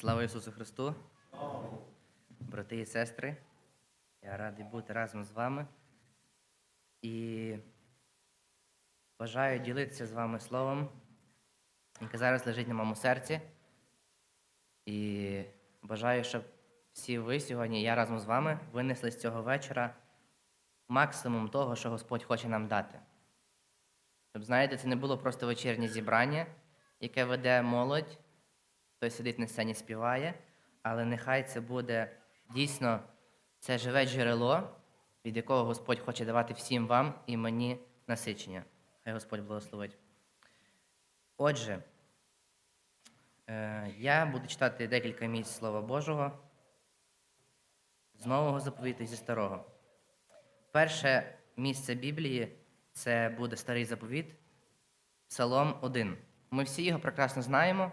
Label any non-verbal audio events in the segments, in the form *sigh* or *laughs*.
Слава Ісусу Христу! Брати і сестри, я радий бути разом з вами і бажаю ділитися з вами словом, яке зараз лежить на моєму серці. І бажаю, щоб всі ви сьогодні, я разом з вами, винесли з цього вечора максимум того, що Господь хоче нам дати. Щоб, знаєте, це не було просто вечірнє зібрання, яке веде молодь, хтось сидить на сцені співає, але нехай це буде дійсно це живе джерело, від якого Господь хоче давати всім вам і мені насичення. Хай Господь благословить. Отже, е, я буду читати декілька місць Слова Божого з нового заповіту і зі старого. Перше місце Біблії це буде старий заповіт, Псалом 1. Ми всі його прекрасно знаємо,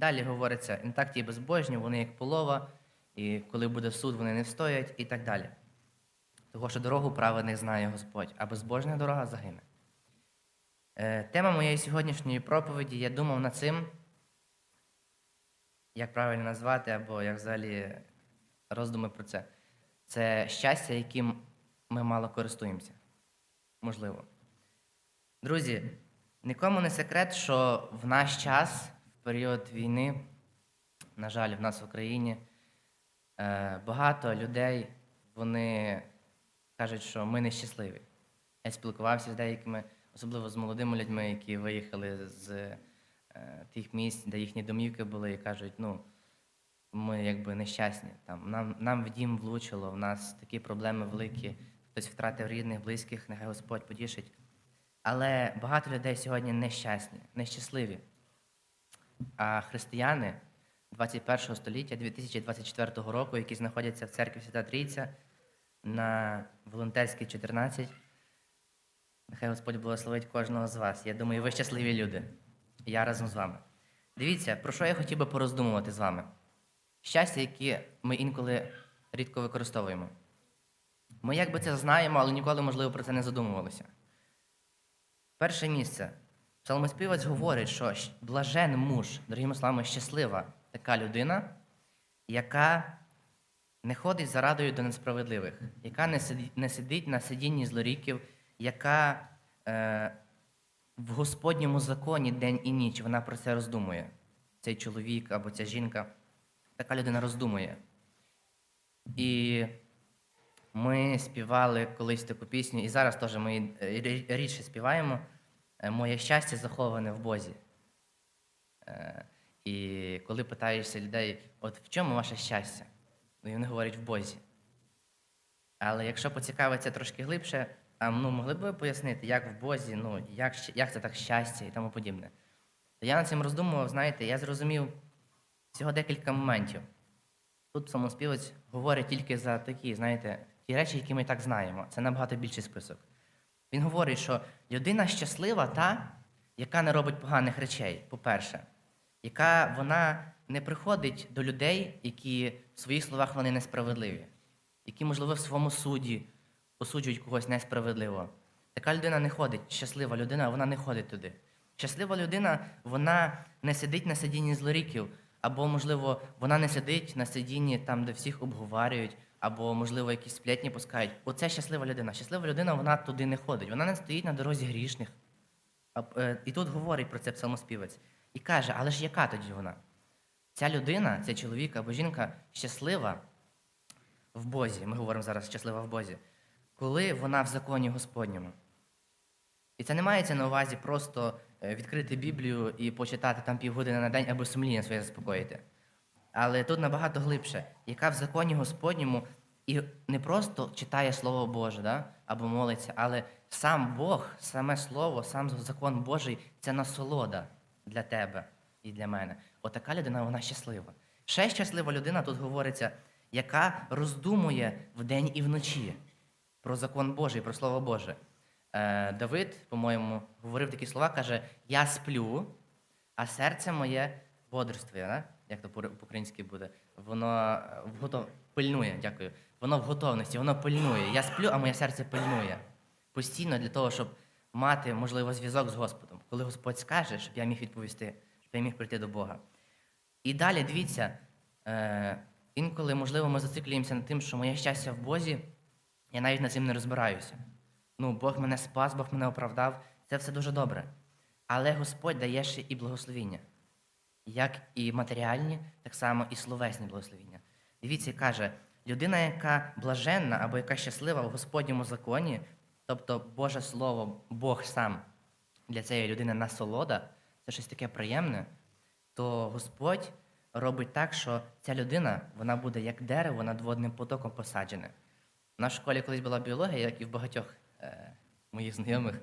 Далі говориться, інтакті і безбожні, вони як полова, і коли буде суд, вони не встоять, і так далі. Того, що дорогу праведних знає Господь, а безбожна дорога загине. Е, Тема моєї сьогоднішньої проповіді, я думав над цим, як правильно назвати, або як взагалі роздуми про це. Це щастя, яким ми мало користуємося. Можливо. Друзі, нікому не секрет, що в наш час, період війни, на жаль, в нас в Україні, е, багато людей вони кажуть, що ми нещасливі. Я спілкувався з деякими, особливо з молодими людьми, які виїхали з е, тих місць, де їхні домівки були, і кажуть, ну, ми якби нещасні. Там, нам, нам в дім влучило, в нас такі проблеми великі, хтось втратив рідних, близьких, нехай Господь потішить. Але багато людей сьогодні нещасні, нещасливі. А християни 21 століття 2024 року, які знаходяться в церкві Свята Трійця на волонтерській 14, нехай Господь благословить кожного з вас. Я думаю, ви щасливі люди. Я разом з вами. Дивіться, про що я хотів би пороздумувати з вами. Щастя, яке ми інколи рідко використовуємо. Ми якби це знаємо, але ніколи, можливо, про це не задумувалися. Перше місце. Псалмоспівець говорить, що блажен муж, дорогими словами, щаслива така людина, яка не ходить за радою до несправедливих, яка не сидить, на сидінні злоріків, яка е, в Господньому законі день і ніч вона про це роздумує. Цей чоловік або ця жінка, така людина роздумує. І ми співали колись таку пісню, і зараз теж ми рідше співаємо. Е, Моє щастя заховане в Бозі. Е, І коли питаєшся людей, от в чому ваше щастя? Ну, і вони говорять в Бозі. Але якщо поцікавитися трошки глибше, а ну, могли б ви пояснити, як в Бозі, ну, як, як це так щастя і тому подібне. То я над цим роздумував, знаєте, я зрозумів всього декілька моментів. Тут самоспівець говорить тільки за такі, знаєте, ті речі, які ми так знаємо. Це набагато більший список. Він говорить, що людина щаслива та, яка не робить поганих речей, по-перше, яка вона не приходить до людей, які в своїх словах вони несправедливі, які, можливо, в своєму суді осуджують когось несправедливо. Така людина не ходить, щаслива людина, вона не ходить туди. Щаслива людина, вона не сидить на сидінні злоріків, або, можливо, вона не сидить на сидінні там, де всіх обговорюють, або, можливо, якісь сплетні пускають. Оце щаслива людина. Щаслива людина, вона туди не ходить. Вона не стоїть на дорозі грішних. Е, І тут говорить про це псалмоспівець. І каже, але ж яка тоді вона? Ця людина, цей чоловік або жінка щаслива в Бозі. Ми говоримо зараз щаслива в Бозі, коли вона в законі Господньому. І це не мається на увазі просто е, відкрити Біблію і почитати там півгодини на день, аби сумління своє заспокоїти. Але тут набагато глибше, яка в законі Господньому і не просто читає Слово Боже, да? або молиться, але сам Бог, саме Слово, сам закон Божий це насолода для тебе і для мене. Отака людина, вона щаслива. Ще щаслива людина тут говориться, яка роздумує вдень і вночі про закон Божий, про Слово Боже. Е, Давид, по-моєму, говорив такі слова, каже: Я сплю, а серце моє бодрствує, да? Як то по- по-українськи буде. Воно е, в готов... пильнує, дякую. Воно в готовності, воно пильнує. Я сплю, а моє серце пильнує. Постійно для того, щоб мати, можливо, зв'язок з Господом. Коли Господь скаже, щоб я міг відповісти, щоб я міг прийти до Бога. І далі дивіться, е, інколи, можливо, ми зациклюємося над тим, що моє щастя в Бозі, я навіть над цим не розбираюся. Ну, Бог мене спас, Бог мене оправдав, це все дуже добре. Але Господь дає ще і благословіння, як і матеріальні, так само і словесні благословіння. Дивіться, каже, людина, яка блаженна або яка щаслива в Господньому законі, тобто Боже Слово, Бог сам для цієї людини насолода, це щось таке приємне, то Господь робить так, що ця людина вона буде як дерево над водним потоком посаджене. У нас в школі колись була біологія, як і в багатьох е, моїх знайомих.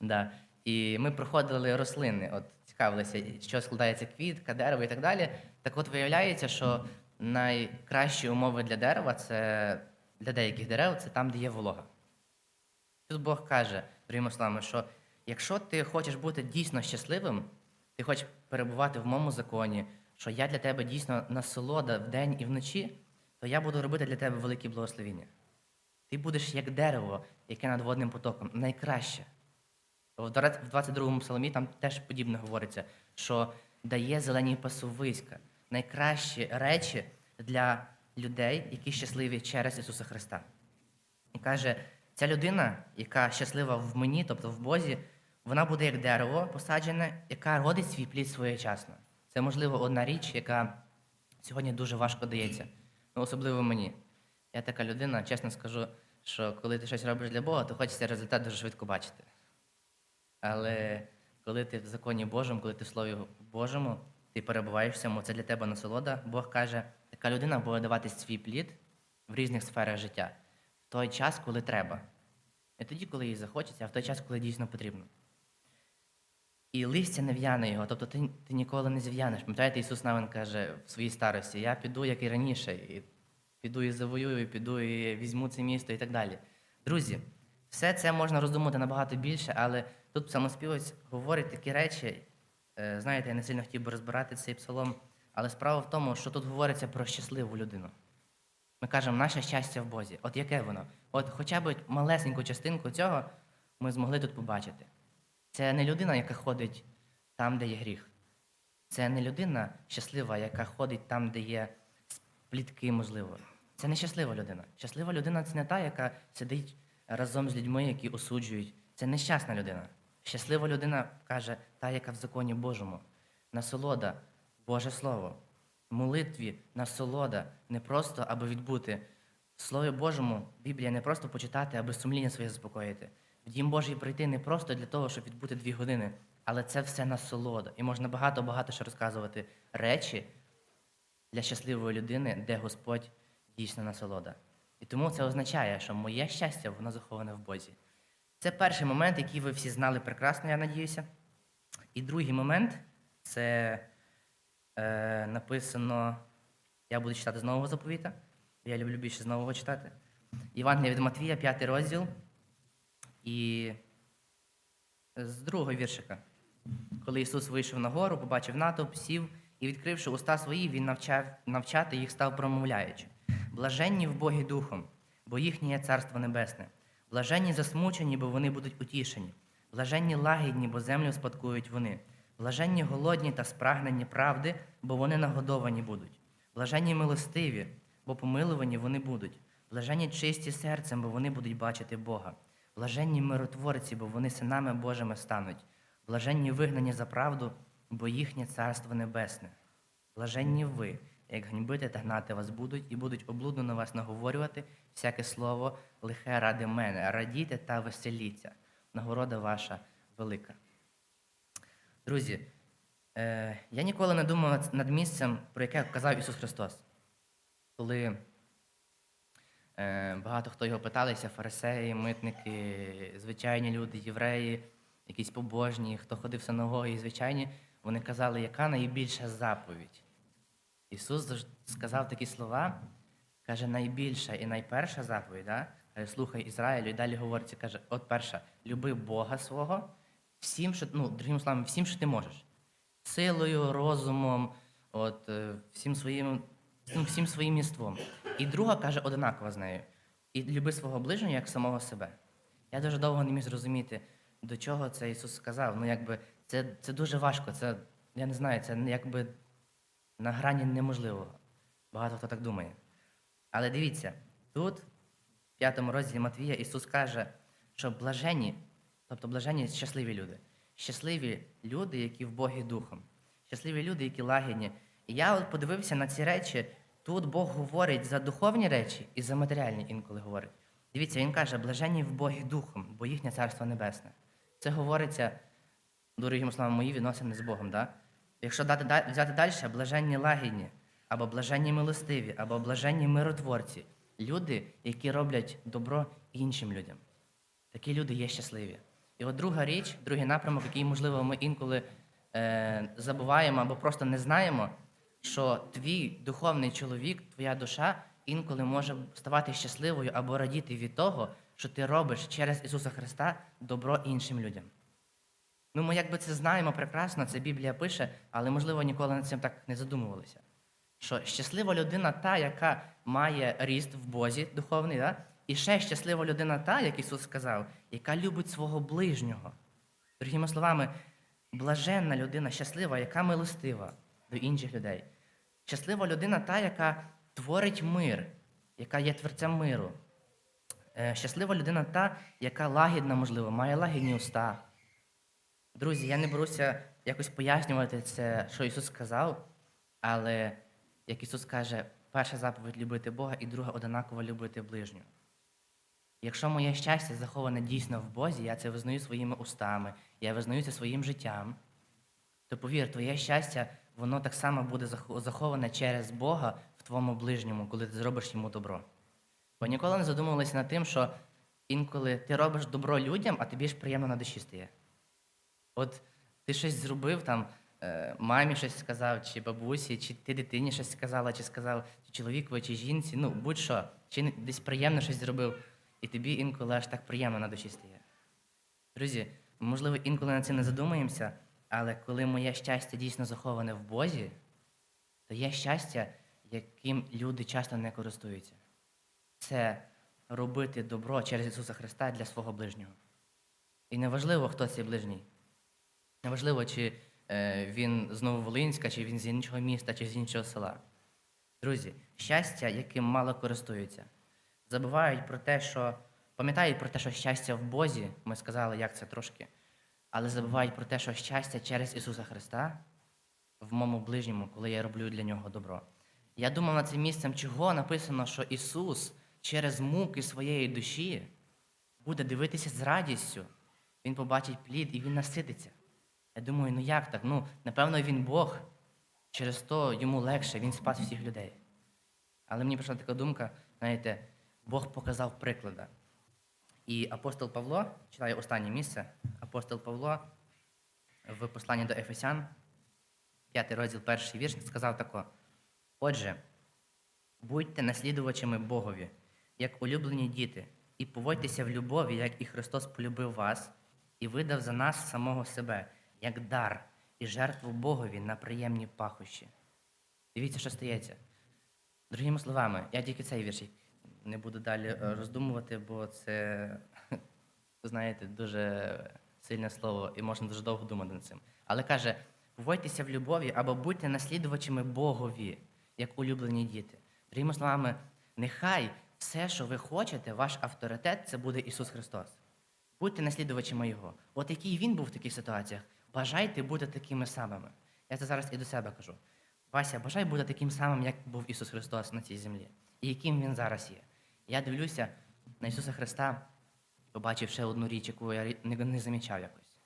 Да. І ми проходили рослини, от цікавилися, що складається квітка, дерево і так далі. Так от виявляється, що найкращі умови для дерева це для деяких дерев це там, де є волога. Тут Бог каже, другими словами, що якщо ти хочеш бути дійсно щасливим, ти хочеш перебувати в моєму законі, що я для тебе дійсно насолода вдень і вночі, то я буду робити для тебе великі благословіння. Ти будеш як дерево, яке над водним потоком, найкраще. В 22-му псалмі там теж подібне говориться, що дає зелені пасовиська, найкращі речі для людей, які щасливі через Ісуса Христа. І каже, ця людина, яка щаслива в мені, тобто в Бозі, вона буде як дерево посаджене, яка родить свій плід своєчасно. Це, можливо, одна річ, яка сьогодні дуже важко дається, ну, особливо мені. Я така людина, чесно скажу, що коли ти щось робиш для Бога, то хочеться результат дуже швидко бачити. Але коли ти в законі Божому, коли ти в Слові Божому, ти перебуваєш в цьому, це для тебе насолода. Бог каже, така людина буде давати свій плід в різних сферах життя в той час, коли треба. Не тоді, коли їй захочеться, а в той час, коли дійсно потрібно. І листя не в'яне його, тобто ти, ти ніколи не зів'янеш. Пам'ятаєте, Ісус Навин каже в своїй старості: Я піду, як і раніше, і піду і завоюю, і піду і візьму це місто і так далі. Друзі, все це можна роздумати набагато більше, але тут псалмоспівець говорить такі речі. е, Знаєте, я не сильно хотів би розбирати цей псалом, але справа в тому, що тут говориться про щасливу людину. Ми кажемо, наше щастя в Бозі. От яке воно? От хоча б малесеньку частинку цього ми змогли тут побачити. Це не людина, яка ходить там, де є гріх. Це не людина щаслива, яка ходить там, де є плітки, можливо. Це не щаслива людина. Щаслива людина це не та, яка сидить разом з людьми, які осуджують. Це нещасна людина. Щаслива людина каже, та, яка в законі Божому. Насолода, Боже Слово. Молитві насолода не просто, аби відбути. В Слові Божому Біблія не просто почитати, аби сумління своє заспокоїти. В Дім Божий прийти не просто для того, щоб відбути дві години, але це все насолода. І можна багато-багато ще розказувати речі для щасливої людини, де Господь дійсно насолода. І тому це означає, що моє щастя, воно заховане в Бозі. Це перший момент, який ви всі знали прекрасно, я надіюся. І другий момент це е, написано, я буду читати з нового заповіта. Я люблю більше з нового читати. Євангелія від Матвія, п'ятий розділ. І з другого віршика. Коли Ісус вийшов на гору, побачив натовп, сів і, відкривши уста свої, Він навчав, навчати їх став промовляючи. Блаженні в Богі Духом, бо їхнє Царство Небесне. Блаженні засмучені, бо вони будуть утішені. Блаженні лагідні, бо землю спадкують вони. Блаженні голодні та спрагнені правди, бо вони нагодовані будуть. Блаженні милостиві, бо помилувані вони будуть. Блаженні чисті серцем, бо вони будуть бачити Бога. Блаженні миротворці, бо вони синами Божими стануть. Блаженні вигнані за правду, бо їхнє царство небесне. Блаженні ви, як ганьбити та гнати вас будуть, і будуть облудно на вас наговорювати всяке слово лихе ради мене. Радійте та веселіться. Нагорода ваша велика. Друзі, е, я ніколи не думав над- місцем, про яке казав Ісус Христос. Коли е, багато хто його питалися, фарисеї, митники, звичайні люди, євреї, якісь побожні, хто ходив в синагоги звичайні, вони казали, яка найбільша заповідь? Ісус сказав такі слова, каже, найбільша і найперша заповідь, да? слухай Ізраїлю, і далі говориться, каже, от перша, люби Бога свого, всім, що, ну, другими словами, всім, що ти можеш. Силою, розумом, от, е, всім своїм, всім, всім своїм єством. І друга каже, одинакова з нею. І люби свого ближнього як самого себе. Я дуже довго не міг зрозуміти, до чого це Ісус сказав. Ну, якби це, це дуже важко. Це, я не знаю, це якби на грані неможливого. Багато хто так думає. Але дивіться, тут, в п'ятому розділі Матвія, Ісус каже, що блажені, тобто блажені щасливі люди. Щасливі люди, які в Богі духом. Щасливі люди, які лагідні. І я от подивився на ці речі. Тут Бог говорить за духовні речі і за матеріальні інколи говорить. Дивіться, він каже, блажені в Богі духом, бо їхнє царство небесне. Це говориться, дорогими словами, мої відносини з Богом. Да? Якщо дати, взяти далі, блаженні лагідні, або блаженні милостиві, або блаженні миротворці, люди, які роблять добро іншим людям. Такі люди є щасливі. І от друга річ, другий напрямок, який, можливо, ми інколи е, забуваємо або просто не знаємо, що твій духовний чоловік, твоя душа інколи може ставати щасливою або радіти від того, що ти робиш через Ісуса Христа добро іншим людям. Ну, ми якби це знаємо прекрасно, це Біблія пише, але, можливо, ніколи над цим так не задумувалися. Що щаслива людина та, яка має ріст в Бозі духовний, да? і ще щаслива людина та, як Ісус сказав, яка любить свого ближнього. Другими словами, блаженна людина, щаслива, яка милостива до інших людей. Щаслива людина та, яка творить мир, яка є творцем миру. Е, Щаслива людина та, яка лагідна, можливо, має лагідні уста. Друзі, я не беруся якось пояснювати це, що Ісус сказав, але як Ісус каже, перша заповідь любити Бога і друга одинаково любити ближнього. Якщо моє щастя заховане дійсно в Бозі, я це визнаю своїми устами, я визнаю це своїм життям, то повір, твоє щастя, воно так само буде заховане через Бога в твоєму ближньому, коли ти зробиш йому добро. Бо ніколи не задумувалися над тим, що інколи ти робиш добро людям, а тобі ж приємно на душі стає. От ти щось зробив там, е, мамі щось сказав, чи бабусі, чи ти дитині щось сказала, чи сказав, чи чоловікові, чи жінці, ну будь-що, чи десь приємно щось зробив, і тобі інколи аж так приємно на душі стає. Друзі, можливо, інколи на це не задумаємося, але коли моє щастя дійсно заховане в Бозі, то є щастя, яким люди часто не користуються. Це робити добро через Ісуса Христа для свого ближнього. І неважливо, хто цей ближній. Неважливо, чи е, він з Нововолинська, чи він з іншого міста, чи з іншого села. Друзі, щастя, яким мало користуються. Забувають про те, що пам'ятають про те, що щастя в Бозі, ми сказали, як це трошки, але забувають про те, що щастя через Ісуса Христа в моєму ближньому, коли я роблю для нього добро. Я думав над цим місцем, чого написано, що Ісус через муки своєї душі буде дивитися з радістю. Він побачить плід і він насититься. Я думаю, ну як так? Ну, напевно, він Бог. Через то йому легше, він спас всіх людей. Але мені прийшла така думка, знаєте, Бог показав приклада. І апостол Павло, читаю останнє місце, апостол Павло в посланні до Ефесян, п'ятий розділ, перший вірш, сказав тако. Отже, будьте наслідувачами Богові, як улюблені діти, і поводьтеся в любові, як і Христос полюбив вас, і видав за нас самого себе, як дар і жертву Богові на приємні пахощі. Дивіться, що стається. Другими словами, я тільки цей вірш не буду далі е, роздумувати, бо це, *laughs* знаєте, дуже сильне слово, і можна дуже довго думати над цим. Але каже: поводьтеся в любові або будьте наслідувачами Богові, як улюблені діти. Другими словами, нехай все, що ви хочете, ваш авторитет це буде Ісус Христос. Будьте наслідувачами Його. От який він був в таких ситуаціях, бажайте бути такими самими. Я це зараз і до себе кажу. Вася, бажай бути таким самим, як був Ісус Христос на цій землі, і яким Він зараз є. Я дивлюся на Ісуса Христа, побачив ще одну річ, яку я не, замічав якось.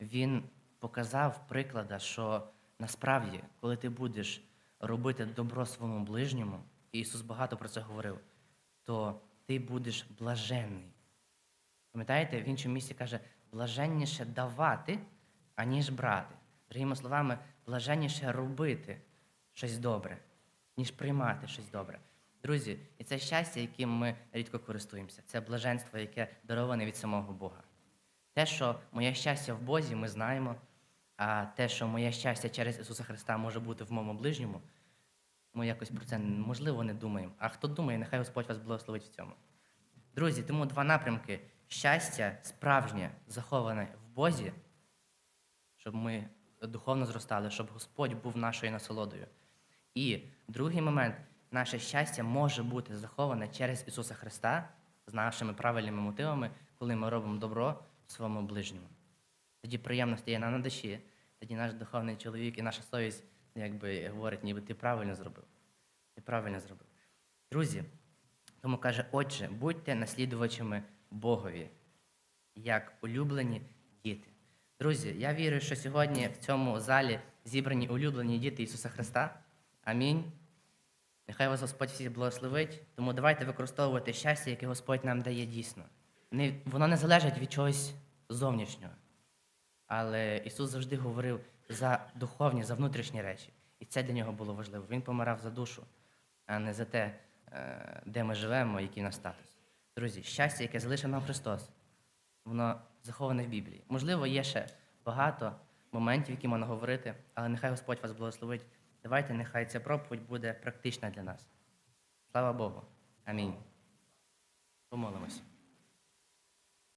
Він показав приклада, що насправді, коли ти будеш робити добро своєму ближньому, і Ісус багато про це говорив, то ти будеш блаженний. Пам'ятаєте, в іншому місці каже, блаженніше давати, аніж брати. Другими словами, блаженніше робити щось добре, ніж приймати щось добре. Друзі, і це щастя, яким ми рідко користуємося. Це блаженство, яке дароване від самого Бога. Те, що моє щастя в Бозі, ми знаємо, а те, що моє щастя через Ісуса Христа може бути в моєму ближньому, ми якось про це можливо не думаємо. А хто думає, нехай Господь вас благословить в цьому. Друзі, тому два напрямки: щастя справжнє, заховане в Бозі, щоб ми духовно зростали, щоб Господь був нашою насолодою. І другий момент, наше щастя може бути заховане через Ісуса Христа з нашими правильними мотивами, коли ми робимо добро своєму ближньому. Тоді приємно стає на душі, тоді наш духовний чоловік і наша совість якби говорить, ніби ти правильно зробив. Ти правильно зробив. Друзі, тому каже, отже, будьте наслідувачами Богові, як улюблені діти. Друзі, я вірю, що сьогодні в цьому залі зібрані улюблені діти Ісуса Христа. Амінь. Нехай вас Господь всіх благословить. Тому давайте використовувати щастя, яке Господь нам дає дійсно. Не, воно не залежить від чогось зовнішнього. Але Ісус завжди говорив за духовні, за внутрішні речі. І це для нього було важливо. Він помирав за душу, а не за те, е, де ми живемо, який наш статус. Друзі, щастя, яке залишив нам Христос, воно заховане в Біблії. Можливо, є ще багато моментів, які можна говорити, але нехай Господь вас благословить. Давайте, нехай ця проповідь буде практична для нас. Слава Богу. Амінь. Помолимося.